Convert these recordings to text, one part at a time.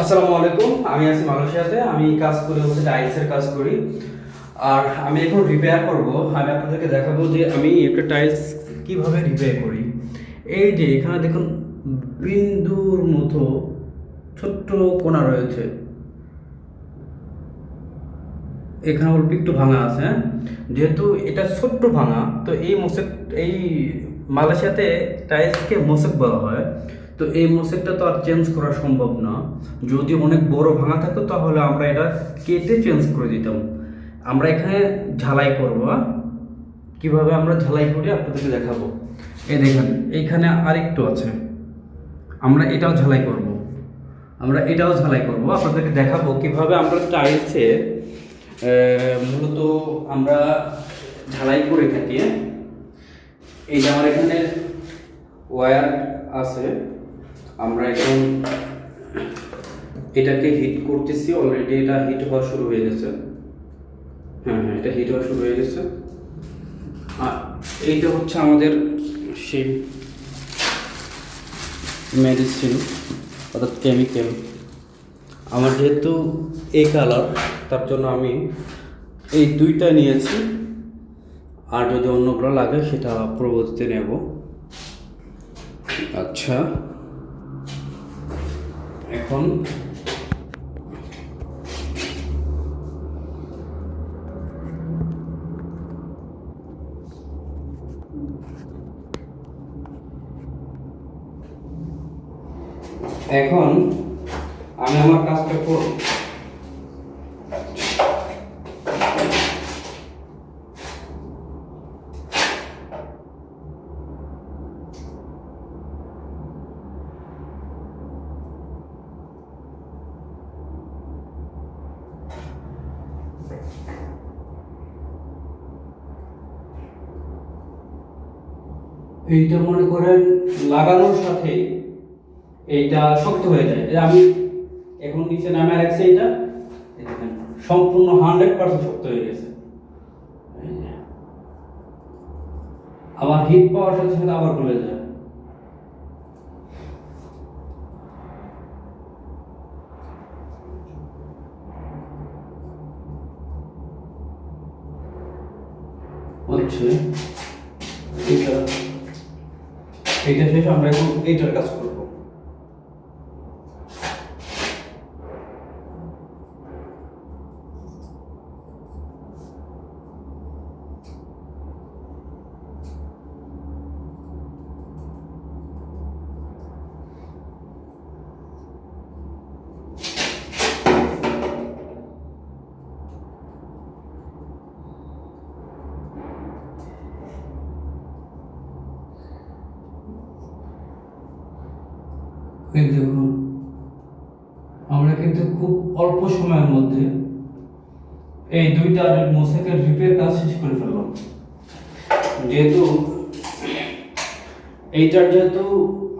আসসালামু আলাইকুম, আমি আছি মালয়েশিয়াতে। আমি কাজ করি হচ্ছে টাইলসের কাজ করি। আর আমি এখন রিপেয়ার করব। আমি আপনাদেরকে দেখাবো যে আমি একটা টাইলস কীভাবে রিপেয়ার করি। এই যে এখানে দেখুন, বিন্দুর মতো ছোট্ট কোণা রয়েছে। এখানে অল্প একটু ভাঙা আছে হ্যাঁ? যেহেতু এটা ছোট্ট ভাঙা, তো এই মোসেক, এই মালয়েশিয়াতে টাইলসকে মোসেক বলা হয়। তো এই মোসেকটা তো আর চেঞ্জ করা সম্ভব না। যদি অনেক বড় ভাঙা থাকতো তাহলে আমরা এটা কেটে চেঞ্জ করে দিতাম। আমরা এখানে ঝালাই করব? কীভাবে আমরা ঝালাই করি, আপনাদেরকে দেখাবো। এই দেখেন, এইখানে আরেকটু আছে। আমরা এটাও ঝালাই করব। আমরা এটাও ঝালাই করব। আপনাদেরকে দেখাবো কীভাবে আমরা টাইলসে মূলত আমরা ঝালাই করে থাকি? এই যে আমার এখানে ওয়্যার আছে। আমরা এখন এটাকে হিট করতেছি অলরেডি এটা হিট হওয়া শুরু হয়ে গেছে। হ্যাঁ হ্যাঁ এটা হিট হওয়া শুরু হয়ে গেছে। আর এইটা হচ্ছে আমাদের সেই মেডিসিন অর্থাৎ কেমিক্যাল আমার যেহেতু এই কালার তার জন্য আমি এই দুইটা নিয়েছি। আর যদি অন্যগুলো লাগে, সেটা পরবর্তীতে নেব। আচ্ছা। এখন এখন আমি আমার কাজটা এইটা মনে করেন লাগানোর সাথে এইটা শক্ত হয়ে যায়। আমি এখন নিচে নামে রাখছি এইটা। সম্পূর্ণ হান্ড্রেড পার্সেন্ট শক্ত হয়ে গেছে। আবার হিট পাওয়ার সাথে সাথে আবার গলে যায়। হচ্ছে এটা এটা শেষ আমরা এখন এইটার কাজ করব এই দেখুন আমরা কিন্তু খুব অল্প সময়ের মধ্যে এই দুইটা মোসাইকের রিপেয়ার কাজ শেষ করে ফেললাম। যেহেতু এইটার যেহেতু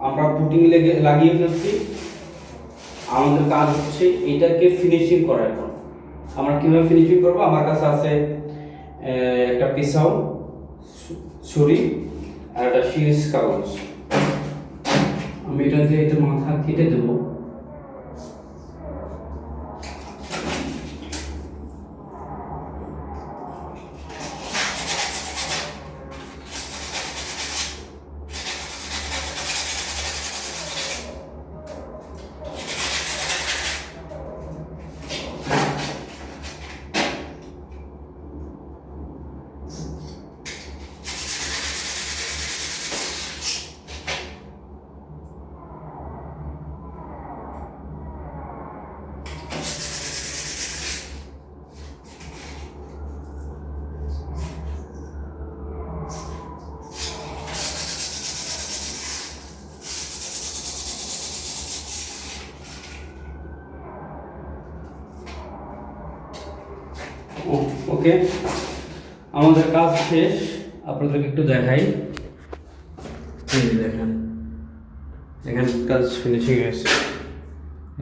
আমরা পুটিং লেগে, লাগিয়ে ফেলছি, আমাদের কাজ হচ্ছে এইটাকে ফিনিশিং করা এখন। আমরা কীভাবে ফিনিশিং করব? আমার কাছে আছে একটা পিসাও ছুরি আর একটা সিরিজ কাগজ। আমি এটা দিয়ে একটা মাথা কেটে দেবো ওকে। আমাদের কাজ শেষ। আপনাদেরকে একটু দেখাই। এই দেখেন। এখানে কাজ ফিনিশিং হয়েছে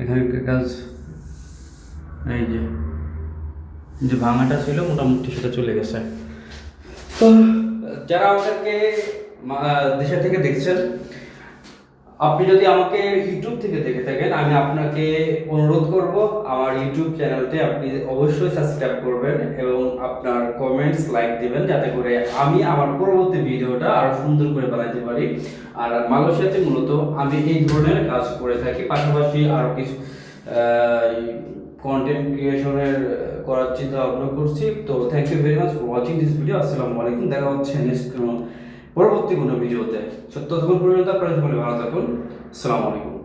এখানে কাজ? এই যে। যে ভাঙাটা ছিল, মোটামুটি সেটা চলে গেছে। তো, যারা আমাদেরকে মা- দেশে থেকে দেখছেন, আপনি যদি আমাকে ইউটিউব থেকে দেখে থাকেন আমি আপনাকে অনুরোধ করব, আমার ইউটিউব চ্যানেলটি আপনি অবশ্যই সাবস্ক্রাইব করবেন এবং আপনার কমেন্টস লাইক দিবেন, যাতে করে আমি আমার পরবর্তী ভিডিওটা আরও সুন্দর করে বানাইতে পারি। আর মালয়েশিয়াতে মূলত আমি এই ধরনের কাজ করে থাকি, পাশাপাশি আরও কিছু কন্টেন্ট ক্রিয়েশনের করার চিন্তা ভাবনা করছি। তো thank you very much for watching this video আসসালামু আলাইকুম, দেখা হচ্ছে নেক্সট পরবর্তী কোনো ভিডিওতে। তখন পর্যন্ত আপনারা সকলে ভালো থাকুন, আসসালামু আলাইকুম।